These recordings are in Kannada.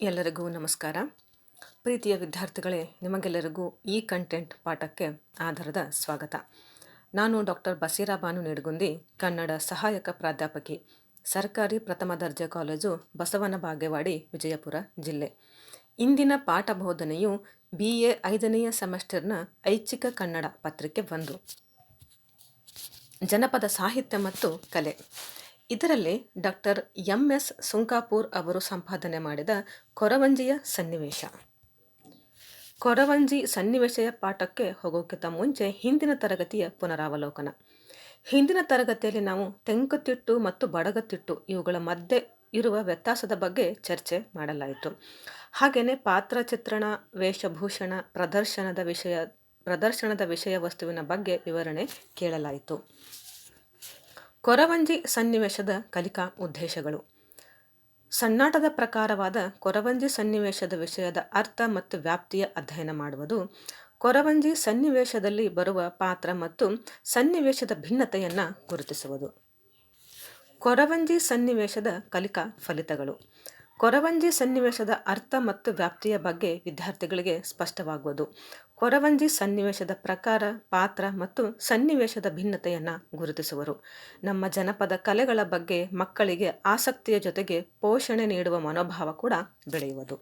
ಎಲ್ಲರಿಗೂ ನಮಸ್ಕಾರ. ಪ್ರೀತಿಯ ವಿದ್ಯಾರ್ಥಿಗಳೇ, ನಿಮಗೆಲ್ಲರಿಗೂ ಈ ಕಂಟೆಂಟ್ ಪಾಠಕ್ಕೆ ಆಧಾರದ ಸ್ವಾಗತ. ನಾನು ಡಾಕ್ಟರ್ ಬಸೀರಾ ಬಾನು ನಿಡಗುಂದಿ, ಕನ್ನಡ ಸಹಾಯಕ ಪ್ರಾಧ್ಯಾಪಕಿ, ಸರ್ಕಾರಿ ಪ್ರಥಮ ದರ್ಜೆ ಕಾಲೇಜು ಬಸವನ ಬಾಗೇವಾಡಿ ವಿಜಯಪುರ ಜಿಲ್ಲೆ. ಇಂದಿನ ಪಾಠ ಬೋಧನೆಯು ಬಿ ಎ ಐದನೆಯ ಸೆಮೆಸ್ಟರ್ನ ಐಚ್ಛಿಕ ಕನ್ನಡ ಪತ್ರಿಕೆ ಒಂದು. ಜನಪದ ಸಾಹಿತ್ಯ ಮತ್ತು ಕಲೆ. ಇದರಲ್ಲಿ ಡಾಕ್ಟರ್ ಎಂ ಎಸ್ ಸುಂಕಾಪೂರ್ ಅವರು ಸಂಪಾದನೆ ಮಾಡಿದ ಕೊರವಂಜಿಯ ಸನ್ನಿವೇಶ. ಕೊರವಂಜಿ ಸನ್ನಿವೇಶದ ಪಾಠಕ್ಕೆ ಹೋಗೋಕ್ಕಿಂತ ಮುಂಚೆ ಹಿಂದಿನ ತರಗತಿಯ ಪುನರಾವಲೋಕನ. ಹಿಂದಿನ ತರಗತಿಯಲ್ಲಿ ನಾವು ತೆಂಕುತಿಟ್ಟು ಮತ್ತು ಬಡಗತಿಟ್ಟು ಇವುಗಳ ಮಧ್ಯೆ ಇರುವ ವ್ಯತ್ಯಾಸದ ಬಗ್ಗೆ ಚರ್ಚೆ ಮಾಡಲಾಯಿತು. ಹಾಗೆಯೇ ಪಾತ್ರ ಚಿತ್ರಣ, ವೇಷಭೂಷಣ, ಪ್ರದರ್ಶನದ ವಿಷಯ ಪ್ರದರ್ಶನದ ವಿಷಯ ವಸ್ತುವಿನ ಬಗ್ಗೆ ವಿವರಣೆ ಕೇಳಲಾಯಿತು. ಕೊರವಂಜಿ ಸನ್ನಿವೇಶದ ಕಲಿಕಾ ಉದ್ದೇಶಗಳು. ಸಣ್ಣಾಟದ ಪ್ರಕಾರವಾದ ಕೊರವಂಜಿ ಸನ್ನಿವೇಶದ ವಿಷಯದ ಅರ್ಥ ಮತ್ತು ವ್ಯಾಪ್ತಿಯ ಅಧ್ಯಯನ ಮಾಡುವುದು, ಕೊರವಂಜಿ ಸನ್ನಿವೇಶದಲ್ಲಿ ಬರುವ ಪಾತ್ರ ಮತ್ತು ಸನ್ನಿವೇಶದ ಭಿನ್ನತೆಯನ್ನು ಗುರುತಿಸುವುದು. ಕೊರವಂಜಿ ಸನ್ನಿವೇಶದ ಕಲಿಕಾ ಫಲಿತಗಳು. ಕೊರವಂಜಿ ಸನ್ನಿವೇಶದ ಅರ್ಥ ಮತ್ತು ವ್ಯಾಪ್ತಿಯ ಬಗ್ಗೆ ವಿದ್ಯಾರ್ಥಿಗಳಿಗೆ ಸ್ಪಷ್ಟವಾಗುವುದು. ಕೊರವಂಜಿ ಸನ್ನಿವೇಶದ ಪ್ರಕಾರ ಪಾತ್ರ ಮತ್ತು ಸನ್ನಿವೇಶದ ಭಿನ್ನತೆಯನ್ನು ಗುರುತಿಸುವರು. ನಮ್ಮ ಜನಪದ ಕಲೆಗಳ ಬಗ್ಗೆ ಮಕ್ಕಳಿಗೆ ಆಸಕ್ತಿಯ ಜೊತೆಗೆ ಪೋಷಣೆ ನೀಡುವ ಮನೋಭಾವ ಕೂಡ ಬೆಳೆಯುವುದು.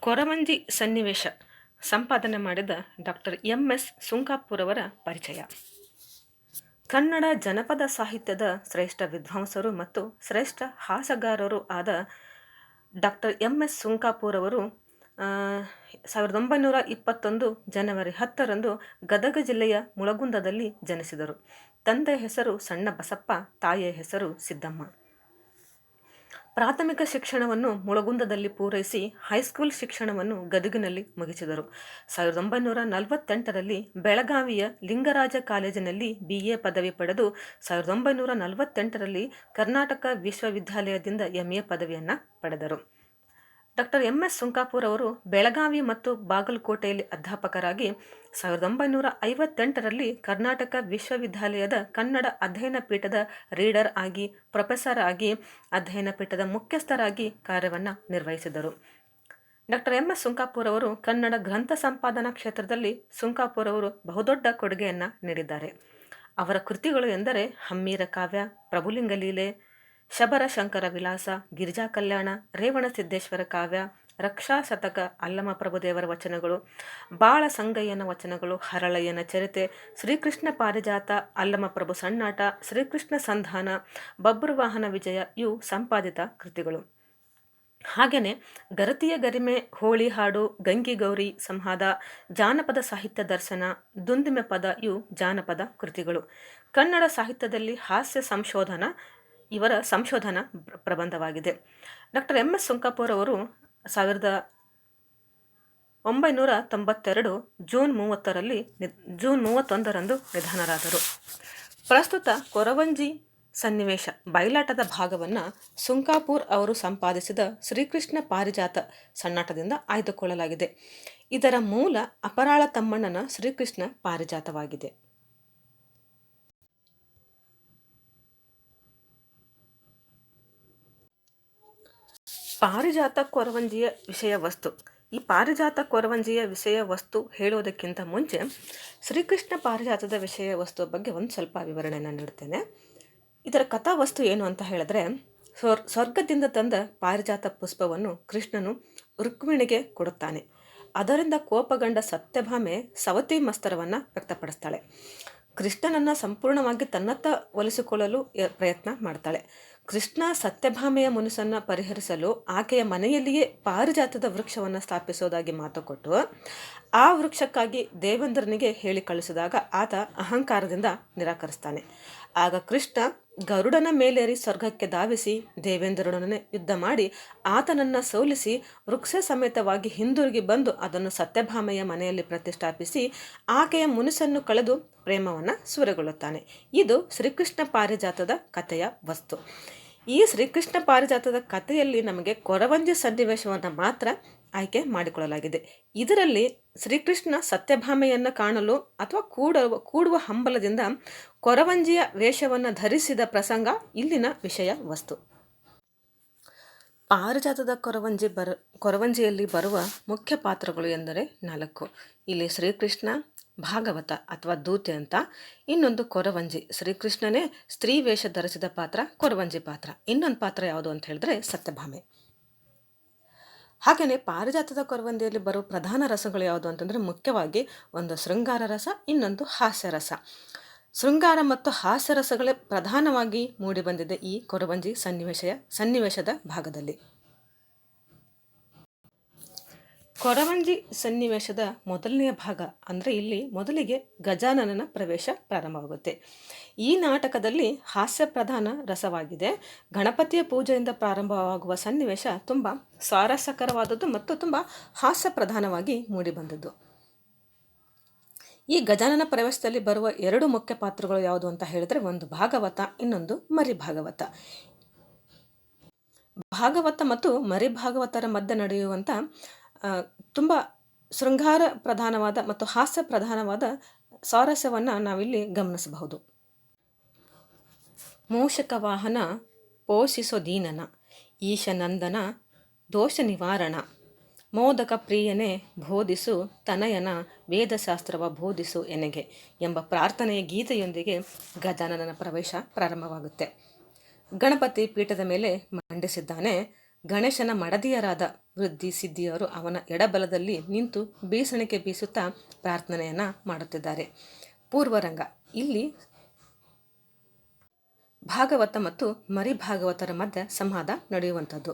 ಕೊರವಂಜಿ ಸನ್ನಿವೇಶ ಸಂಪಾದನೆ ಮಾಡಿದ ಡಾಕ್ಟರ್ ಎಂ ಎಸ್ ಸುಂಕಾಪುರವರ ಪರಿಚಯ. ಕನ್ನಡ ಜನಪದ ಸಾಹಿತ್ಯದ ಶ್ರೇಷ್ಠ ವಿದ್ವಾಂಸರು ಮತ್ತು ಶ್ರೇಷ್ಠ ಹಾಸಗಾರರು ಆದ ಡಾಕ್ಟರ್ ಎಂ ಎಸ್ ಸುಂಕಾಪುರ್ ಅವರು ಸಾವಿರದ ಒಂಬೈನೂರ ಇಪ್ಪತ್ತೊಂದು ಜನವರಿ ಹತ್ತರಂದು ಗದಗ ಜಿಲ್ಲೆಯ ಮುಳಗುಂದದಲ್ಲಿ ಜನಿಸಿದರು. ತಂದೆಯ ಹೆಸರು ಸಣ್ಣ ಬಸಪ್ಪ ತಾಯಿಯ ಹೆಸರು ಸಿದ್ದಮ್ಮ. ಪ್ರಾಥಮಿಕ ಶಿಕ್ಷಣವನ್ನು ಮುಳಗುಂದದಲ್ಲಿ ಪೂರೈಸಿ ಹೈಸ್ಕೂಲ್ ಶಿಕ್ಷಣವನ್ನು ಗದುಗಿನಲ್ಲಿ ಮುಗಿಸಿದರು. ಸಾವಿರದ ಒಂಬೈನೂರ ನಲವತ್ತೆಂಟರಲ್ಲಿ ಬೆಳಗಾವಿಯ ಲಿಂಗರಾಜ ಕಾಲೇಜಿನಲ್ಲಿ ಬಿ ಎ ಪದವಿ ಪಡೆದು ಸಾವಿರದ ಒಂಬೈನೂರ ನಲವತ್ತೆಂಟರಲ್ಲಿ ಕರ್ನಾಟಕ ವಿಶ್ವವಿದ್ಯಾಲಯದಿಂದ ಎಂ ಎ ಪದವಿಯನ್ನು ಪಡೆದರು. ಡಾಕ್ಟರ್ ಎಂ ಎಸ್ ಸುಂಕಾಪುರ್ ಅವರು ಬೆಳಗಾವಿ ಮತ್ತು ಬಾಗಲಕೋಟೆಯಲ್ಲಿ ಅಧ್ಯಾಪಕರಾಗಿ ಸಾವಿರದ ಒಂಬೈನೂರ ಐವತ್ತೆಂಟರಲ್ಲಿ ಕರ್ನಾಟಕ ವಿಶ್ವವಿದ್ಯಾಲಯದ ಕನ್ನಡ ಅಧ್ಯಯನ ಪೀಠದ ರೀಡರ್ ಆಗಿ, ಪ್ರೊಫೆಸರ್ ಆಗಿ, ಅಧ್ಯಯನ ಪೀಠದ ಮುಖ್ಯಸ್ಥರಾಗಿ ಕಾರ್ಯವನ್ನು ನಿರ್ವಹಿಸಿದರು ಡಾಕ್ಟರ್ ಎಂ ಎಸ್ ಸುಂಕಾಪುರ್ ಅವರು ಕನ್ನಡ ಗ್ರಂಥ ಸಂಪಾದನಾ ಕ್ಷೇತ್ರದಲ್ಲಿ ಸುಂಕಾಪುರ್ ಅವರು ಬಹುದೊಡ್ಡ ಕೊಡುಗೆಯನ್ನು ನೀಡಿದ್ದಾರೆ. ಅವರ ಕೃತಿಗಳು ಎಂದರೆ ಹಮ್ಮೀರ ಕಾವ್ಯ, ಪ್ರಭುಲಿಂಗ ಲೀಲೆ ಶಬರ ಶಂಕರ ವಿಲಾಸ, ಗಿರಿಜಾ ಕಲ್ಯಾಣ, ರೇವಣ ಸಿದ್ದೇಶ್ವರ ಕಾವ್ಯ, ರಕ್ಷಾ ಶತಕ ಅಲ್ಲಮ ಪ್ರಭುದೇವರ ವಚನಗಳು, ಬಾಳ ಸಂಗಯ್ಯನ ವಚನಗಳು, ಹರಳಯ್ಯನ ಚರಿತೆ, ಶ್ರೀಕೃಷ್ಣ ಪಾರಿಜಾತ ಅಲ್ಲಮ ಪ್ರಭು ಸಣ್ಣಾಟ, ಶ್ರೀಕೃಷ್ಣ ಸಂಧಾನ ಬಬ್ರುವಾಹನ ವಿಜಯ ಇವು ಸಂಪಾದಿತ ಕೃತಿಗಳು. ಹಾಗೆಯೇ ಗರತಿಯ ಗರಿಮೆ, ಹೋಳಿ ಹಾಡು, ಗಂಗಿ ಗೌರಿ ಸಂವಾದ ಜಾನಪದ ಸಾಹಿತ್ಯ ದರ್ಶನ, ದುಂದಿಮೆ ಪದ ಇವು ಜಾನಪದ ಕೃತಿಗಳು. ಕನ್ನಡ ಸಾಹಿತ್ಯದಲ್ಲಿ ಹಾಸ್ಯ ಸಂಶೋಧನಾ ಇವರ ಸಂಶೋಧನಾ ಪ್ರಬಂಧವಾಗಿದೆ. ಡಾಕ್ಟರ್ ಎಂ ಎಸ್ ಸುಂಕಾಪುರ್ ಅವರು ಸಾವಿರದ ಒಂಬೈನೂರ ತೊಂಬತ್ತೆರಡು ಜೂನ್ ಮೂವತ್ತರಲ್ಲಿ ಜೂನ್ ಮೂವತ್ತೊಂದರಂದು ನಿಧನರಾದರು. ಪ್ರಸ್ತುತ ಕೊರವಂಜಿ ಸನ್ನಿವೇಶ ಬಯಲಾಟದ ಭಾಗವನ್ನು ಸುಂಕಾಪುರ್ ಅವರು ಸಂಪಾದಿಸಿದ ಶ್ರೀಕೃಷ್ಣ ಪಾರಿಜಾತ ಸಣ್ಣಾಟದಿಂದ ಆಯ್ದುಕೊಳ್ಳಲಾಗಿದೆ. ಇದರ ಮೂಲ ಅಪರಾಳ ತಮ್ಮಣ್ಣನ ಶ್ರೀಕೃಷ್ಣ ಪಾರಿಜಾತವಾಗಿದೆ. ಪಾರಿಜಾತ ಕೊರವಂಜಿಯ ವಿಷಯ ವಸ್ತು. ಈ ಪಾರಿಜಾತ ಕೊರವಂಜಿಯ ವಿಷಯ ವಸ್ತು ಹೇಳೋದಕ್ಕಿಂತ ಮುಂಚೆ ಶ್ರೀಕೃಷ್ಣ ಪಾರಿಜಾತದ ವಿಷಯ ವಸ್ತು ಬಗ್ಗೆ ಒಂದು ಸ್ವಲ್ಪ ವಿವರಣೆಯನ್ನು ನೀಡ್ತೇನೆ. ಇದರ ಕಥಾವಸ್ತು ಏನು ಅಂತ ಹೇಳಿದ್ರೆ ಸ್ವರ್ ಸ್ವರ್ಗದಿಂದ ತಂದ ಪಾರಿಜಾತ ಪುಷ್ಪವನ್ನು ಕೃಷ್ಣನು ರುಕ್ಮಿಣಿಗೆ ಕೊಡುತ್ತಾನೆ. ಅದರಿಂದ ಕೋಪಗಂಡ ಸತ್ಯಭಾಮೆ ಸವತಿ ಮಸ್ತರವನ್ನು ವ್ಯಕ್ತಪಡಿಸ್ತಾಳೆ. ಕೃಷ್ಣನನ್ನು ಸಂಪೂರ್ಣವಾಗಿ ತನ್ನತ್ತ ಒಲಿಸಿಕೊಳ್ಳಲು ಪ್ರಯತ್ನ ಮಾಡ್ತಾಳೆ. ಕೃಷ್ಣ ಸತ್ಯಭಾಮೆಯ ಮನಸ್ಸನ್ನು ಪರಿಹರಿಸಲು ಆಕೆಯ ಮನೆಯಲ್ಲಿಯೇ ಪಾರಿಜಾತದ ವೃಕ್ಷವನ್ನು ಸ್ಥಾಪಿಸೋದಾಗಿ ಮಾತು ಕೊಟ್ಟು, ಆ ವೃಕ್ಷಕ್ಕಾಗಿ ದೇವೇಂದ್ರನಿಗೆ ಹೇಳಿ ಕಳಿಸಿದಾಗ ಆತ ಅಹಂಕಾರದಿಂದ ನಿರಾಕರಿಸ್ತಾನೆ. ಆಗ ಕೃಷ್ಣ ಗರುಡನ ಮೇಲೇರಿ ಸ್ವರ್ಗಕ್ಕೆ ಧಾವಿಸಿ ದೇವೇಂದ್ರನೊಡನೆ ಯುದ್ಧ ಮಾಡಿ ಆತನನ್ನು ಸೋಲಿಸಿ ವೃಕ್ಷ ಸಮೇತವಾಗಿ ಹಿಂದಿರುಗಿ ಬಂದು ಅದನ್ನು ಸತ್ಯಭಾಮೆಯ ಮನೆಯಲ್ಲಿ ಪ್ರತಿಷ್ಠಾಪಿಸಿ ಆಕೆಯ ಮುನಿಸನ್ನು ಕಳೆದು ಪ್ರೇಮವನ್ನು ಸುರಗೊಳ್ಳುತ್ತಾನೆ. ಇದು ಶ್ರೀಕೃಷ್ಣ ಪಾರಿಜಾತದ ಕಥೆಯ ವಸ್ತು. ಈ ಶ್ರೀಕೃಷ್ಣ ಪಾರಿಜಾತದ ಕಥೆಯಲ್ಲಿ ನಮಗೆ ಕೊರವಂಜಿ ಸನ್ನಿವೇಶವನ್ನು ಮಾತ್ರ ಆಯ್ಕೆ ಮಾಡಿಕೊಳ್ಳಲಾಗಿದೆ. ಇದರಲ್ಲಿ ಶ್ರೀಕೃಷ್ಣ ಸತ್ಯಭಾಮೆಯನ್ನು ಕಾಣಲು ಅಥವಾ ಕೂಡುವ ಕೂಡುವ ಹಂಬಲದಿಂದ ಕೊರವಂಜಿಯ ವೇಷವನ್ನು ಧರಿಸಿದ ಪ್ರಸಂಗ ಇಲ್ಲಿನ ವಿಷಯ ವಸ್ತು. ಪಾರಿಜಾತದ ಕೊರವಂಜಿ ಬರ, ಕೊರವಂಜಿಯಲ್ಲಿ ಬರುವ ಮುಖ್ಯ ಪಾತ್ರಗಳು ಎಂದರೆ ನಾಲ್ಕು. ಇಲ್ಲಿ ಶ್ರೀಕೃಷ್ಣ, ಭಾಗವತ ಅಥವಾ ದೂತೆ ಅಂತ. ಇನ್ನೊಂದು ಕೊರವಂಜಿ, ಶ್ರೀಕೃಷ್ಣನೇ ಸ್ತ್ರೀ ವೇಷ ಧರಿಸಿದ ಪಾತ್ರ ಕೊರವಂಜಿ ಪಾತ್ರ. ಇನ್ನೊಂದು ಪಾತ್ರ ಯಾವುದು ಅಂತ ಹೇಳಿದ್ರೆ ಸತ್ಯಭಾಮೆ. ಹಾಗೆಯೇ ಪಾರಿಜಾತದ ಕೊರವಂದಿಯಲ್ಲಿ ಬರುವ ಪ್ರಧಾನ ರಸಗಳು ಯಾವುದು ಅಂತಂದರೆ ಮುಖ್ಯವಾಗಿ ಒಂದು ಶೃಂಗಾರ ರಸ, ಇನ್ನೊಂದು ಹಾಸ್ಯ ರಸ. ಶೃಂಗಾರ ಮತ್ತು ಹಾಸ್ಯರಸಗಳೇ ಪ್ರಧಾನವಾಗಿ ಮೂಡಿಬಂದಿದೆ ಈ ಕೊರವಂಜಿ ಸನ್ನಿವೇಶ ಸನ್ನಿವೇಶದ ಭಾಗದಲ್ಲಿ. ಕೊರವಂಜಿ ಸನ್ನಿವೇಶದ ಮೊದಲನೆಯ ಭಾಗ ಅಂದರೆ ಇಲ್ಲಿ ಮೊದಲಿಗೆ ಗಜಾನನನ ಪ್ರವೇಶ ಪ್ರಾರಂಭವಾಗುತ್ತೆ. ಈ ನಾಟಕದಲ್ಲಿ ಹಾಸ್ಯ ಪ್ರಧಾನ ರಸವಾಗಿದೆ. ಗಣಪತಿಯ ಪೂಜೆಯಿಂದ ಪ್ರಾರಂಭವಾಗುವ ಸನ್ನಿವೇಶ ತುಂಬ ಸ್ವಾರಸ್ಯಕರವಾದದ್ದು ಮತ್ತು ತುಂಬ ಹಾಸ್ಯ ಪ್ರಧಾನವಾಗಿ ಮೂಡಿಬಂದದ್ದು ಈ ಗಜಾನನ ಪ್ರವೇಶದಲ್ಲಿ ಬರುವ ಎರಡು ಮುಖ್ಯ ಪಾತ್ರಗಳು ಯಾವುದು ಅಂತ ಹೇಳಿದ್ರೆ ಒಂದು ಭಾಗವತ, ಇನ್ನೊಂದು ಮರಿ ಭಾಗವತ ಭಾಗವತ ಮತ್ತು ಮರಿ ಭಾಗವತರ ಮಧ್ಯೆ ನಡೆಯುವಂಥ ತುಂಬ ಶೃಂಗಾರ ಪ್ರಧಾನವಾದ ಮತ್ತು ಹಾಸ್ಯ ಪ್ರಧಾನವಾದ ಸ್ವಾರಸ್ಯವನ್ನು ನಾವಿಲ್ಲಿ ಗಮನಿಸಬಹುದು. ಮೂಷಕ ವಾಹನ ಪೋಷಿಸೋ ದೀನನ ಈಶನಂದನ ದೋಷ ನಿವಾರಣ, ಮೋದಕ ಪ್ರಿಯನೆ ಬೋಧಿಸು ತನಯನ, ವೇದಶಾಸ್ತ್ರವ ಬೋಧಿಸು ಎನೆಗೆ ಎಂಬ ಪ್ರಾರ್ಥನೆಯ ಗೀತೆಯೊಂದಿಗೆ ಗಜಾನನ ಪ್ರವೇಶ ಪ್ರಾರಂಭವಾಗುತ್ತೆ. ಗಣಪತಿ ಪೀಠದ ಮೇಲೆ ಮಂಡಿಸಿದ್ದಾನೆ. ಗಣೇಶನ ಮಡದಿಯರಾದ ವೃದ್ಧಿ ಸಿದ್ಧಿಯವರು ಅವನ ಎಡಬಲದಲ್ಲಿ ನಿಂತು ಬೀಸಣಿಕೆ ಬೀಸುತ್ತಾ ಪ್ರಾರ್ಥನೆಯನ್ನು ಮಾಡುತ್ತಿದ್ದಾರೆ. ಪೂರ್ವರಂಗ. ಇಲ್ಲಿ ಭಾಗವತ ಮತ್ತು ಮರಿ ಭಾಗವತರ ಮಧ್ಯೆ ಸಂವಾದ ನಡೆಯುವಂಥದ್ದು.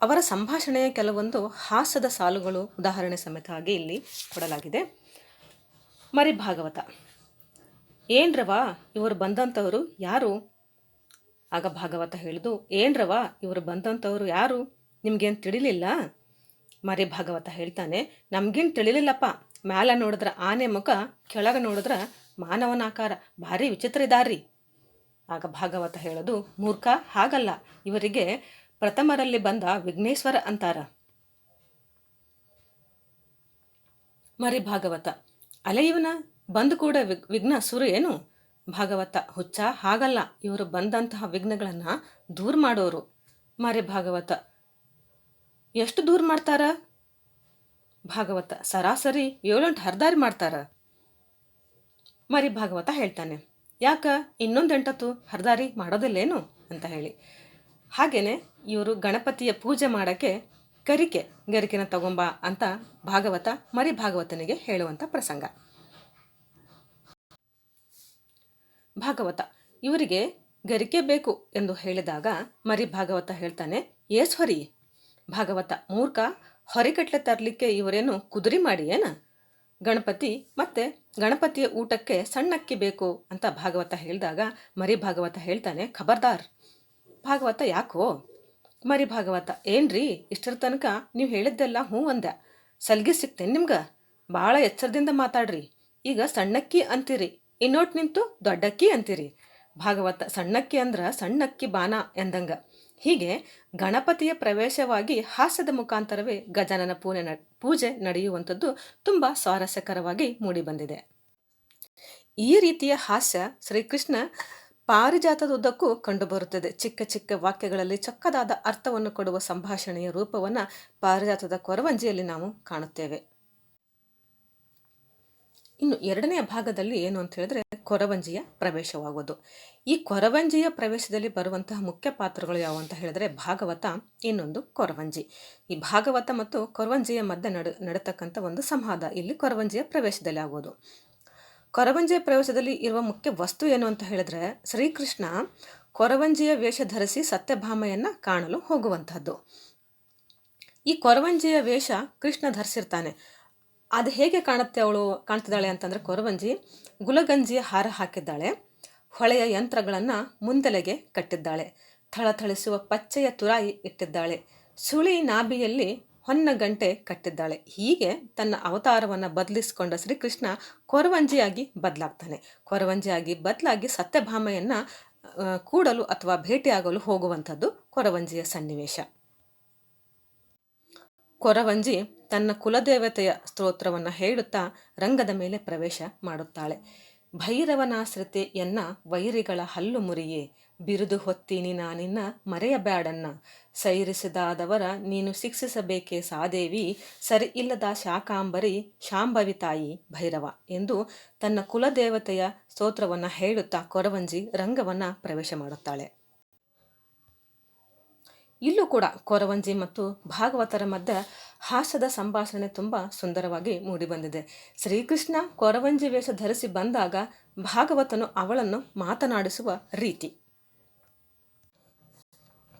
ಅವರ ಸಂಭಾಷಣೆಯ ಕೆಲವೊಂದು ಹಾಸ್ಯದ ಸಾಲುಗಳು ಉದಾಹರಣೆ ಸಮೇತವಾಗಿ ಇಲ್ಲಿ ಕೊಡಲಾಗಿದೆ. ಮರಿ ಭಾಗವತ ಏನ್ರವ ಇವರು ಬಂದಂಥವರು ಯಾರು? ಆಗ ಭಾಗವತ ಹೇಳಿದು ಏನ್ರವ ಇವರು ಬಂದಂಥವ್ರು ಯಾರು? ನಿಮ್ಗೇನು ತಿಳಿಲಿಲ್ಲ? ಮರಿ ಭಾಗವತ ಹೇಳ್ತಾನೆ, ನಮ್ಗೇನು ತಿಳಿಲಿಲ್ಲಪ್ಪ. ಮ್ಯಾಲ ನೋಡಿದ್ರ ಆನೆ ಮುಖ, ಕೆಳಗೆ ನೋಡಿದ್ರ ಮಾನವನಾಕಾರ. ಭಾರಿ ವಿಚಿತ್ರ ಇದಾರ್ರಿ. ಆಗ ಭಾಗವತ ಹೇಳೋದು, ಮೂರ್ಖ, ಹಾಗಲ್ಲ. ಇವರಿಗೆ ಪ್ರಥಮರಲ್ಲಿ ಬಂದ ವಿಘ್ನೇಶ್ವರ ಅಂತಾರ. ಮರಿ ಭಾಗವತ, ಅಲೆ ಇವನ? ಬಂದು ಕೂಡ ವಿಘ್ನ, ಸುರು ಏನು? ಭಾಗವತ ಹುಚ್ಚ ಹಾಗಲ್ಲ. ಇವರು ಬಂದಂತಹ ವಿಘ್ನಗಳನ್ನು ದೂರ ಮಾಡೋರು. ಮಾರೆ ಭಾಗವತ. ಎಷ್ಟು ದೂರ ಮಾಡ್ತಾರ? ಭಾಗವತ ಸರಾಸರಿ ಏಳೆಂಟು ಹರ್ದಾರಿ ಮಾಡ್ತಾರ. ಮರಿ ಭಾಗವತ ಹೇಳ್ತಾನೆ. ಯಾಕ? ಇನ್ನೊಂದು ಎಂಟತ್ತು ಹರ್ದಾರಿ ಮಾಡೋದಿಲ್ಲೇನು? ಅಂತ ಹೇಳಿ. ಹಾಗೆಯೇ ಇವರು ಗಣಪತಿಯ ಪೂಜೆ ಮಾಡೋಕ್ಕೆ ಕರಿಕೆ ಗರಿಕೆನ ತಗೊಂಬ ಅಂತ ಭಾಗವತ ಮರಿ ಭಾಗವತನಿಗೆ ಹೇಳುವಂಥ ಪ್ರಸಂಗ. ಭಾಗವತ. ಇವರಿಗೆ ಗರಿಕೆ ಬೇಕು ಎಂದು ಹೇಳಿದಾಗ ಮರಿ ಭಾಗವತ ಹೇಳ್ತಾನೆ, ಏಸ್ವರಿ, ಭಾಗವತ ಮೂರ್ಖ ಹೊರಿಗಟ್ಲೆ ತರಲಿಕ್ಕೆ ಇವರೇನು ಕುದುರಿ ಮಾಡಿ ಏನ ಗಣಪತಿ ಮತ್ತೆ ಗಣಪತಿಯ ಊಟಕ್ಕೆ ಸಣ್ಣಕ್ಕಿ ಬೇಕು ಅಂತ ಭಾಗವತ ಹೇಳಿದಾಗ ಮರಿ ಭಾಗವತ ಹೇಳ್ತಾನೆ, ಖಬರ್ದಾರ್, ಭಾಗವತ ಯಾಕೋ? ಮರಿ ಭಾಗವತ, ಏನ್ರಿ ಇಷ್ಟರ ತನಕ ನೀವು ಹೇಳಿದ್ದೆಲ್ಲ ಹ್ಞೂ ಅಂದೆ. ಸಲ್ಗಿ ಸಿಕ್ತೇನೆ ನಿಮ್ಗೆ? ಭಾಳ ಎಚ್ಚರದಿಂದ ಮಾತಾಡ್ರಿ. ಈಗ ಸಣ್ಣಕ್ಕಿ ಅಂತೀರಿ. ಇನ್ನೋಟ್ ನಿಂತು ದೊಡ್ಡಕ್ಕಿ ಅಂತೀರಿ. ಭಾಗವತ ಸಣ್ಣಕ್ಕಿ ಅಂದ್ರೆ ಸಣ್ಣಕ್ಕಿ ಬಾನ ಎಂದಂಗ. ಹೀಗೆ ಗಣಪತಿಯ ಪ್ರವೇಶವಾಗಿ ಹಾಸ್ಯದ ಮುಖಾಂತರವೇ ಗಜಾನನ ಪೂಜೆ ಪೂಜೆ ನಡೆಯುವಂಥದ್ದು ತುಂಬ ಸ್ವಾರಸ್ಯಕರವಾಗಿ ಮೂಡಿಬಂದಿದೆ. ಈ ರೀತಿಯ ಹಾಸ್ಯ ಶ್ರೀಕೃಷ್ಣ ಪಾರಿಜಾತದುದ್ದಕ್ಕೂ ಕಂಡುಬರುತ್ತದೆ. ಚಿಕ್ಕ ಚಿಕ್ಕ ವಾಕ್ಯಗಳಲ್ಲಿ ಚೊಕ್ಕದಾದ ಅರ್ಥವನ್ನು ಕೊಡುವ ಸಂಭಾಷಣೆಯ ರೂಪವನ್ನು ಪಾರಿಜಾತದ ಕೊರವಂಜಿಯಲ್ಲಿ ನಾವು ಕಾಣುತ್ತೇವೆ. ಇನ್ನು ಎರಡನೆಯ ಭಾಗದಲ್ಲಿ ಏನು ಅಂತ ಹೇಳಿದ್ರೆ ಕೊರವಂಜಿಯ ಪ್ರವೇಶವಾಗುವುದು ಈ ಕೊರವಂಜಿಯ ಪ್ರವೇಶದಲ್ಲಿ ಬರುವಂತಹ ಮುಖ್ಯ ಪಾತ್ರಗಳು ಯಾವು ಅಂತ ಹೇಳಿದ್ರೆ ಭಾಗವತ, ಇನ್ನೊಂದು ಕೊರವಂಜಿ. ಈ ಭಾಗವತ ಮತ್ತು ಕೊರವಂಜಿಯ ಮಧ್ಯೆ ನಡ, ನಡತಕ್ಕಂಥ ಒಂದು ಸಂವಾದ ಇಲ್ಲಿ ಕೊರವಂಜಿಯ ಪ್ರವೇಶದಲ್ಲಿ ಆಗೋದು. ಕೊರವಂಜಿಯ ಪ್ರವೇಶದಲ್ಲಿ ಇರುವ ಮುಖ್ಯ ವಸ್ತು ಏನು ಅಂತ ಹೇಳಿದ್ರೆ ಶ್ರೀಕೃಷ್ಣ ಕೊರವಂಜಿಯ ವೇಷ ಧರಿಸಿ ಸತ್ಯಭಾಮೆಯನ್ನು ಕಾಣಲು ಹೋಗುವಂಥದ್ದು ಈ ಕೊರವಂಜಿಯ ವೇಷ ಕೃಷ್ಣ ಧರಿಸಿರ್ತಾನೆ. ಅದು ಹೇಗೆ ಕಾಣುತ್ತೆ ಅವಳು, ಕಾಣ್ತಿದ್ದಾಳೆ ಅಂತಂದರೆ ಕೊರವಂಜಿ ಗುಲಗಂಜಿ ಹಾರ ಹಾಕಿದ್ದಾಳೆ. ಹೊಳೆಯ ಯಂತ್ರಗಳನ್ನು ಮುಂದಲೆಗೆ ಕಟ್ಟಿದ್ದಾಳೆ. ಥಳಥಳಿಸುವ ಪಚ್ಚೆಯ ತುರಾಯಿ ಇಟ್ಟಿದ್ದಾಳೆ. ಸುಳಿ ನಾಭಿಯಲ್ಲಿ ಹೊನ್ನ ಗಂಟೆ ಕಟ್ಟಿದ್ದಾಳೆ. ಹೀಗೆ ತನ್ನ ಅವತಾರವನ್ನು ಬದಲಿಸಿಕೊಂಡ ಶ್ರೀಕೃಷ್ಣ ಕೊರವಂಜಿಯಾಗಿ ಬದಲಾಗ್ತಾನೆ. ಕೊರವಂಜಿಯಾಗಿ ಬದಲಾಗಿ ಸತ್ಯಭಾಮೆಯನ್ನು ಕೂಡಲು ಅಥವಾ ಭೇಟಿಯಾಗಲು ಹೋಗುವಂಥದ್ದು ಕೊರವಂಜಿಯ ಸನ್ನಿವೇಶ. ಕೊರವಂಜಿ ತನ್ನ ಕುಲದೇವತೆಯ ಸ್ತೋತ್ರವನ್ನು ಹೇಳುತ್ತಾ ರಂಗದ ಮೇಲೆ ಪ್ರವೇಶ ಮಾಡುತ್ತಾಳೆ. ಭೈರವನಾಶ್ರತೆಯನ್ನ ವೈರಿಗಳ ಹಲ್ಲು ಮುರಿಯೇ, ಬಿರುದು ಹೊತ್ತೀನಿ ನಾನಿನ್ನ ಮರೆಯಬ್ಯಾಡನ್ನ. ಸೈರಿಸಿದಾದವರ ನೀನು ಶಿಕ್ಷಿಸಬೇಕೇ ಸಾದೇವಿ, ಸರಿ ಇಲ್ಲದ ಶಾಕಾಂಬರಿ, ಶಾಂಭವಿ ತಾಯಿ ಭೈರವ ಎಂದು ತನ್ನ ಕುಲದೇವತೆಯ ಸ್ತೋತ್ರವನ್ನು ಹೇಳುತ್ತಾ ಕೊರವಂಜಿ ರಂಗವನ್ನು ಪ್ರವೇಶ ಮಾಡುತ್ತಾಳೆ. ಇಲ್ಲೂ ಕೂಡ ಕೊರವಂಜಿ ಮತ್ತು ಭಾಗವತರ ಮಧ್ಯೆ ಹಾಸ್ಯದ ಸಂಭಾಷಣೆ ತುಂಬ ಸುಂದರವಾಗಿ ಮೂಡಿಬಂದಿದೆ. ಶ್ರೀಕೃಷ್ಣ ಕೊರವಂಜಿ ವೇಷ ಧರಿಸಿ ಬಂದಾಗ ಭಾಗವತನು ಅವಳನ್ನು ಮಾತನಾಡಿಸುವ ರೀತಿ.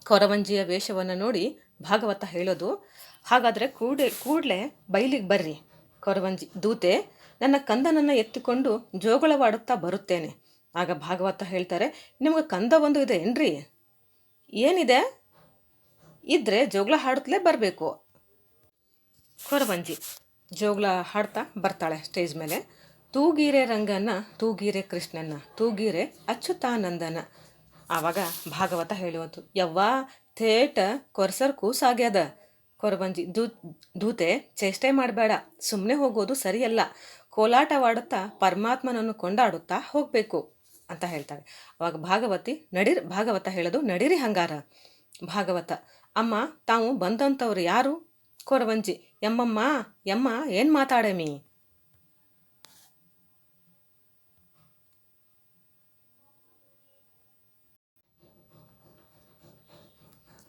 ಕೊರವಂಜಿಯ ವೇಷವನ್ನು ನೋಡಿ ಭಾಗವತ ಹೇಳೋದು, ಹಾಗಾದರೆ ಕೂಡೆ, ಕೂಡಲೇ ಬೈಲಿಗೆ ಬರ್ರಿ ಕೊರವಂಜಿ, ದೂತೆ, ನನ್ನ ಕಂದನನ್ನು ಎತ್ತಿಕೊಂಡು ಜೋಗಳವಾಡುತ್ತಾ ಬರುತ್ತೇನೆ. ಆಗ ಭಾಗವತ ಹೇಳ್ತಾರೆ, ನಿಮಗೆ ಕಂದ ಒಂದು ಇದೆ ಏನ್ರಿ? ಏನಿದೆ? ಇದ್ರೆ ಜೋಗಳ ಹಾಡುತ್ತಲೇ ಬರಬೇಕು. ಕೊರವಂಜಿ. ಜೋಗ್ಲ ಹಾಡ್ತಾ ಬರ್ತಾಳೆ ಸ್ಟೇಜ್ ಮೇಲೆ. ತೂಗೀರೆ ರಂಗನ ತೂಗೀರೆ ಕೃಷ್ಣನ ತೂಗೀರೆ ಅಚ್ಯುತಾನಂದನ. ಆವಾಗ ಭಾಗವತ ಹೇಳುವಂತು, ಯವ್ವ, ಥೇಟ, ಕೊರ್ಸರ್ ಕೂಸಾಗ್ಯದ. ಕೊರವಂಜಿ ದೂ ದೂತೆ ಚೇಷ್ಟೆ ಮಾಡಬೇಡ ಸುಮ್ಮನೆ ಹೋಗೋದು ಸರಿಯಲ್ಲ. ಕೋಲಾಟವಾಡುತ್ತಾ ಪರಮಾತ್ಮನನ್ನು ಕೊಂಡಾಡುತ್ತಾ ಹೋಗಬೇಕು ಅಂತ ಹೇಳ್ತಾಳೆ. ಅವಾಗ ಭಾಗವತಿ, ನಡಿರ್, ಭಾಗವತ ಹೇಳೋದು ನಡಿರಿ ಹಂಗಾರ. ಭಾಗವತ, ಅಮ್ಮ, ತಾವು ಬಂದಂಥವ್ರು ಯಾರು? ಕೊರವಂಜಿ ಎಮ್ಮಮ್ಮ ಎಮ್ಮ ಏನು ಮಾತಾಡಮಿ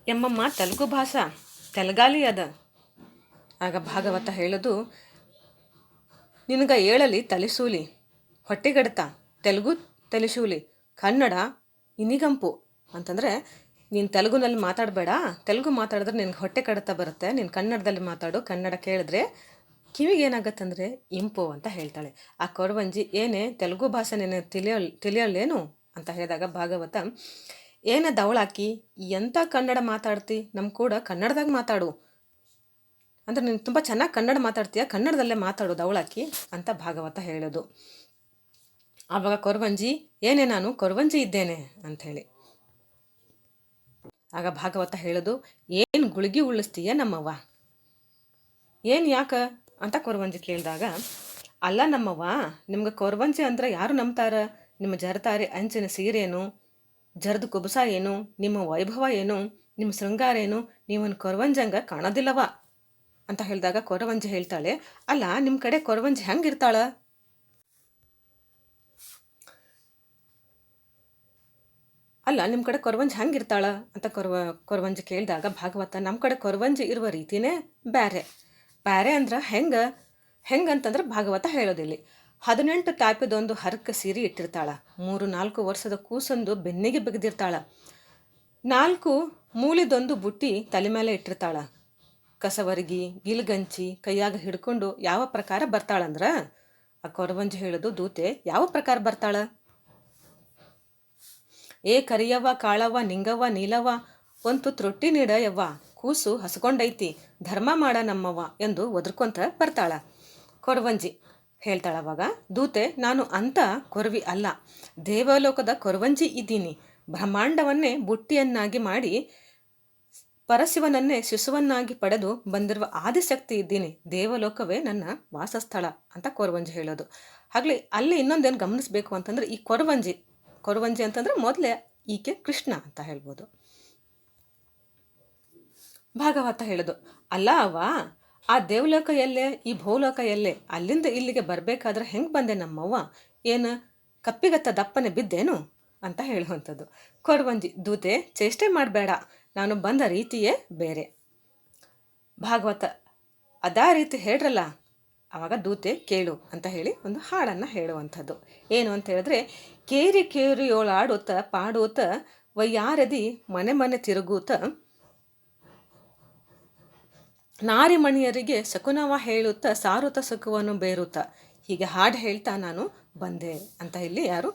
ಎಮ್ಮಮ್ಮ ತೆಲುಗು ಭಾಷಾ ತೆಲಗಾಲಿ ಅದ. ಆಗ ಭಾಗವತ ಹೇಳೋದು, ನಿನಗ ಏಳಲಿ ತಲಿಸೂಲಿ ಹೊಟ್ಟೆಗಡತ, ತೆಲುಗು ತಲಿಸೂಲಿ ಕನ್ನಡ ಇನಿಗಂಪು ಅಂತಂದರೆ ನೀನು ತೆಲುಗುನಲ್ಲಿ ಮಾತಾಡಬೇಡ. ತೆಲುಗು ಮಾತಾಡಿದ್ರೆ ನಿನಗೆ ಹೊಟ್ಟೆ ಕಡತ ಬರುತ್ತೆ. ನೀನು ಕನ್ನಡದಲ್ಲಿ ಮಾತಾಡು, ಕನ್ನಡ ಕೇಳಿದ್ರೆ ಕಿವಿಗೆ ಏನಾಗತ್ತಂದರೆ ಇಂಪು ಅಂತ ಹೇಳ್ತಾಳೆ. ಆ ಕೊರವಂಜಿ, ಏನೇ ತೆಲುಗು ಭಾಷೆ ನೆನೆ ತಿಳಿಯೋಲ್, ತಿಳಿಯೋಲ್ಲೇನು ಅಂತ ಹೇಳಿದಾಗ ಭಾಗವತ, ಏನ ದವಳಾಕಿ ಎಂಥ ಕನ್ನಡ ಮಾತಾಡ್ತಿ? ನಮ್ಮ ಕೂಡ ಕನ್ನಡದಾಗ ಮಾತಾಡು. ಅಂದರೆ ನೀನು ತುಂಬ ಚೆನ್ನಾಗಿ ಕನ್ನಡ ಮಾತಾಡ್ತೀಯ? ಕನ್ನಡದಲ್ಲೇ ಮಾತಾಡು ದವಳಾಕಿ ಅಂತ ಭಾಗವತ ಹೇಳೋದು. ಆವಾಗ ಕೊರವಂಜಿ, ಏನೇ ನಾನು ಕೊರವಂಜಿ ಇದ್ದೇನೆ ಅಂಥೇಳಿ ಆಗ ಭಾಗವತ ಹೇಳೋದು, ಏನು ಗುಳಿಗೆ ಉಳಿಸ್ತೀಯ ನಮ್ಮವ್ವ? ಏನು ಯಾಕ? ಅಂತ ಕೊರವಂಜಿ ಕೇಳಿದಾಗ, ಅಲ್ಲ ನಮ್ಮವ್ವ, ನಿಮ್ಗೆ ಕೊರವಂಜಿ ಅಂದ್ರೆ ಯಾರು ನಂಬ್ತಾರ? ನಿಮ್ಮ ಜರತಾರೆ ಅಂಚಿನ ಸೀರೆಯೇನು ಜರದ ಕುಬಸ ಏನು? ನಿಮ್ಮ ವೈಭವ ಏನು? ನಿಮ್ಮ ಶೃಂಗಾರ ಏನು? ನೀವೊಂದು ಕೊರವಂಜಂಗ ಕಾಣೋದಿಲ್ಲವ ಅಂತ ಹೇಳಿದಾಗ ಕೊರವಂಜಿ ಹೇಳ್ತಾಳೆ, ಅಲ್ಲ ನಿಮ್ಮ ಕಡೆ ಕೊರವಂಜಿ ಹೆಂಗಿರ್ತಾಳ ಅಲ್ಲ ನಿಮ್ಮ ಕಡೆ ಕೊರವಂಜಿ ಹೆಂಗಿರ್ತಾಳ ಅಂತ ಕೊರವ, ಕೊರವಂಜಿ ಕೇಳಿದಾಗ ಭಾಗವತ ನಮ್ಮ ಕಡೆ ಕೊರವಂಜ್ ಇರುವ ರೀತಿನೇ ಬ್ಯಾರೆ. ಬ್ಯಾರೆ ಅಂದ್ರೆ ಹೆಂಗೆ ಅಂತಂದ್ರೆ ಭಾಗವತ ಹೇಳೋದಿಲ್ಲ. ಹದಿನೆಂಟು ತಾಪಿದೊಂದು ಹರಕ ಸೀರೆ ಇಟ್ಟಿರ್ತಾಳ. ಮೂರು, ನಾಲ್ಕು ವರ್ಷದ ಕೂಸೊಂದು ಬೆನ್ನಿಗೆ ಬಿಗಿದಿರ್ತಾಳ. ನಾಲ್ಕು, ಮೂಲಿದೊಂದು ಬುಟ್ಟಿ ತಲೆ ಮೇಲೆ ಇಟ್ಟಿರ್ತಾಳ. ಕಸವರ್ಗಿ, ಗಿಲ್ಗಂಚಿ, ಕೈಯಾಗ ಹಿಡ್ಕೊಂಡು ಯಾವ ಪ್ರಕಾರ ಬರ್ತಾಳಂದ್ರ? ಆ ಕೊರವಂಜಿ ಹೇಳೋದು ದೂತೆ, ಯಾವ ಪ್ರಕಾರ ಬರ್ತಾಳ? ಏ ಕರಿಯವ್ವ, ಕಾಳವ್ವ, ನಿಂಗವ್ವ, ನೀಲವ್ವ ಒಂತು ತೊಟ್ಟಿ ನೀಡ ಯವ್ವ ಕೂಸು ಹಸ್ಕೊಂಡೈತಿ, ಧರ್ಮ ಮಾಡ ನಮ್ಮವ್ವ ಎಂದು ಒದರ್ಕೊಂತ ಬರ್ತಾಳ. ಕೊರವಂಜಿ ಹೇಳ್ತಾಳವಾಗ ದೂತೆ, ನಾನು ಅಂತ ಕೊರವಿ ಅಲ್ಲ. ದೇವಲೋಕದ ಕೊರವಂಜಿ ಇದ್ದೀನಿ. ಬ್ರಹ್ಮಾಂಡವನ್ನೇ ಬುಟ್ಟಿಯನ್ನಾಗಿ ಮಾಡಿ, ಪರಶಿವನನ್ನೇ ಶಿಶುವನ್ನಾಗಿ ಪಡೆದು ಬಂದಿರುವ ಆದಿಶಕ್ತಿ ಇದ್ದೀನಿ. ದೇವಲೋಕವೇ ನನ್ನ ವಾಸಸ್ಥಳ, ಅಂತ ಕೊರವಂಜಿ ಹೇಳೋದು. ಹಾಗಲಿ ಅಲ್ಲಿ ಇನ್ನೊಂದೇನು ಗಮನಿಸಬೇಕು ಅಂತಂದ್ರೆ ಈ ಕೊರವಂಜಿ ಕೊರವಂಜಿ ಅಂತಂದ್ರೆ ಮೊದಲೇ ಈಕೆ ಕೃಷ್ಣ ಅಂತ ಹೇಳ್ಬೋದು. ಭಾಗವತ ಹೇಳೋದು, ಅಲ್ಲ ಅವ ಆ ದೇವಲೋಕ ಎಲ್ಲೇ, ಈ ಭೂಲೋಕ ಎಲ್ಲೇ, ಅಲ್ಲಿಂದ ಇಲ್ಲಿಗೆ ಬರಬೇಕಾದ್ರೆ ಹೆಂಗೆ ಬಂದೆ ನಮ್ಮವ್ವ? ಏನು ಕಪ್ಪಿಗತ್ತ ದಪ್ಪನೆ ಬಿದ್ದೇನು? ಅಂತ ಹೇಳುವಂಥದ್ದು. ಕೊರವಂಜಿ, ದೂತೆ, ಚೇಷ್ಟೆ ಮಾಡಬೇಡ, ನಾನು ಬಂದ ರೀತಿಯೇ ಬೇರೆ. ಭಾಗವತ, ಅದಾ ರೀತಿ ಹೇಳ್ರಲ್ಲ ಆವಾಗ ದೂತೆ ಕೇಳು ಅಂತ ಹೇಳಿ ಒಂದು ಹಾಡನ್ನು ಹೇಳುವಂಥದ್ದು. ಏನು ಅಂತ ಹೇಳಿದ್ರೆ ಕೇರಿ ಕೇರಿಯೋಳಾಡೋತ ಪಾಡೋತ, ವಯ್ಯಾರದಿ ಮನೆ ಮನೆ ತಿರುಗೂತ. ನಾರಿಮಣಿಯರಿಗೆ ಶಕುನವ ಹೇಳುತ್ತಾ ಸಾರುತ ಸುಖವನ್ನು ಬೇರುತ್ತ. ಹೀಗೆ ಹಾಡು ಹೇಳ್ತಾ ನಾನು ಬಂದೆ ಅಂತ ಇಲ್ಲಿ ಯಾರು?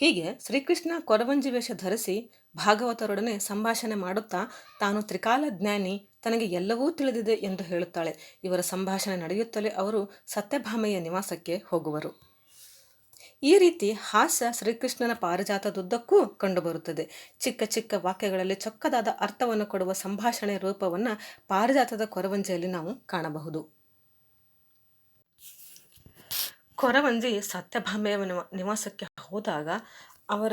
ಹೀಗೆ ಶ್ರೀಕೃಷ್ಣ ಕೊರವಂಜಿ ವೇಷ ಧರಿಸಿ ಭಾಗವತರೊಡನೆ ಸಂಭಾಷಣೆ ಮಾಡುತ್ತಾ ತಾನು ತ್ರಿಕಾಲ ಜ್ಞಾನಿ, ತನಗೆ ಎಲ್ಲವೂ ತಿಳಿದಿದೆ ಎಂದು ಹೇಳುತ್ತಾಳೆ. ಇವರ ಸಂಭಾಷಣೆ ನಡೆಯುತ್ತಲೇ ಅವರು ಸತ್ಯಭಾಮೆಯ ನಿವಾಸಕ್ಕೆ ಹೋಗುವರು. ಈ ರೀತಿ ಹಾಸ್ಯ ಶ್ರೀಕೃಷ್ಣನ ಪಾರಿಜಾತದುದ್ದಕ್ಕೂ ಕಂಡುಬರುತ್ತದೆ. ಚಿಕ್ಕ ಚಿಕ್ಕ ವಾಕ್ಯಗಳಲ್ಲಿ ಚೊಕ್ಕದಾದ ಅರ್ಥವನ್ನು ಕೊಡುವ ಸಂಭಾಷಣೆ ರೂಪವನ್ನು ಪಾರಿಜಾತದ ಕೊರವಂಜೆಯಲ್ಲಿ ನಾವು ಕಾಣಬಹುದು. ಕೊರವಂಜಿ ಸತ್ಯಭಾಮೆಯ ನಿವ ನಿವಾಸಕ್ಕೆ ಹೋದಾಗ ಅವರ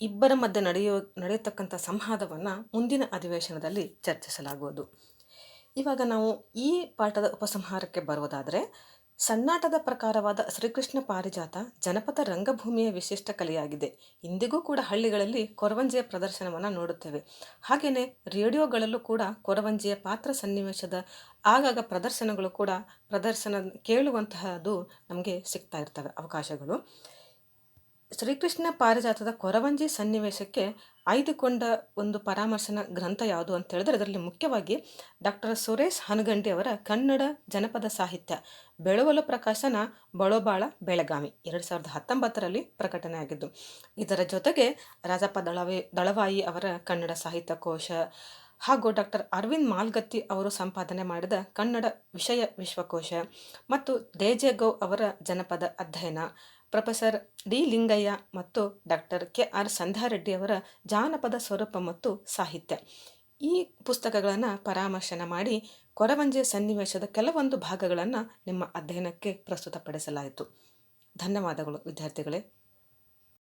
ಇಬ್ಬರ ಮಧ್ಯೆ ನಡೆಯೋ, ನಡೆಯತಕ್ಕಂಥ ಸಂವಾದವನ್ನು ಮುಂದಿನ ಅಧಿವೇಶನದಲ್ಲಿ ಚರ್ಚಿಸಲಾಗುವುದು. ಇವಾಗ ನಾವು ಈ ಪಾಠದ ಉಪಸಂಹಾರಕ್ಕೆ ಬರುವುದಾದರೆ ಸನ್ನಾಟದ ಪ್ರಕಾರವಾದ ಶ್ರೀಕೃಷ್ಣ ಪಾರಿಜಾತ ಜನಪದ ರಂಗಭೂಮಿಯ ವಿಶಿಷ್ಟ ಕಲೆಯಾಗಿದೆ. ಇಂದಿಗೂ ಕೂಡ ಹಳ್ಳಿಗಳಲ್ಲಿ ಕೊರವಂಜಿಯ ಪ್ರದರ್ಶನವನ್ನು ನೋಡುತ್ತೇವೆ. ಹಾಗೆಯೇ ರೇಡಿಯೋಗಳಲ್ಲೂ ಕೂಡ ಕೊರವಂಜಿಯ ಪಾತ್ರ ಸನ್ನಿವೇಶದ ಆಗಾಗ ಪ್ರದರ್ಶನಗಳು ಕೂಡ ಪ್ರದರ್ಶನ ಕೇಳುವಂತಹದ್ದು ನಮಗೆ ಸಿಗ್ತಾ ಇರ್ತವೆ ಅವಕಾಶಗಳು. ಶ್ರೀಕೃಷ್ಣ ಪಾರಿಜಾತದ ಕೊರವಂಜಿ ಸನ್ನಿವೇಶಕ್ಕೆ ಆಯ್ದುಕೊಂಡ ಒಂದು ಪರಾಮರ್ಶನ ಗ್ರಂಥ ಯಾವುದು ಅಂತ ಹೇಳಿದ್ರೆ ಅದರಲ್ಲಿ ಮುಖ್ಯವಾಗಿ ಡಾಕ್ಟರ್ ಸುರೇಶ್ ಹನಗಂಡಿ ಅವರ ಕನ್ನಡ ಜನಪದ ಸಾಹಿತ್ಯ ಬೆಳವಲು ಪ್ರಕಾಶನ ಬಳೋಬಾಳ ಬೆಳಗಾವಿ ಎರಡು ಸಾವಿರದ ಹತ್ತೊಂಬತ್ತರಲ್ಲಿ ಪ್ರಕಟಣೆಯಾಗಿದ್ದು ಇದರ ಜೊತೆಗೆ ರಾಜಪ್ಪ ದಳವಿ, ದಳವಾಯಿ ಅವರ ಕನ್ನಡ ಸಾಹಿತ್ಯ ಕೋಶ ಹಾಗೂ ಡಾಕ್ಟರ್ ಅರವಿಂದ್ ಮಾಲ್ಗತ್ತಿ ಅವರು ಸಂಪಾದನೆ ಮಾಡಿದ ಕನ್ನಡ ವಿಷಯ ವಿಶ್ವಕೋಶ ಮತ್ತು ದೇಜೆಗೌ ಅವರ ಜನಪದ ಅಧ್ಯಯನ ಪ್ರೊಫೆಸರ್ ಡಿ ಲಿಂಗಯ್ಯ ಮತ್ತು ಡಾಕ್ಟರ್ ಕೆ ಆರ್ ಸಂಧಾರೆಡ್ಡಿಯವರ ಜಾನಪದ ಸ್ವರೂಪ ಮತ್ತು ಸಾಹಿತ್ಯ. ಈ ಪುಸ್ತಕಗಳನ್ನು ಪರಾಮರ್ಶನ ಮಾಡಿ ಕೊರವಂಜೆ ಸನ್ನಿವೇಶದ ಕೆಲವೊಂದು ಭಾಗಗಳನ್ನು ನಿಮ್ಮ ಅಧ್ಯಯನಕ್ಕೆ ಪ್ರಸ್ತುತಪಡಿಸಲಾಯಿತು. ಧನ್ಯವಾದಗಳು ವಿದ್ಯಾರ್ಥಿಗಳೇ.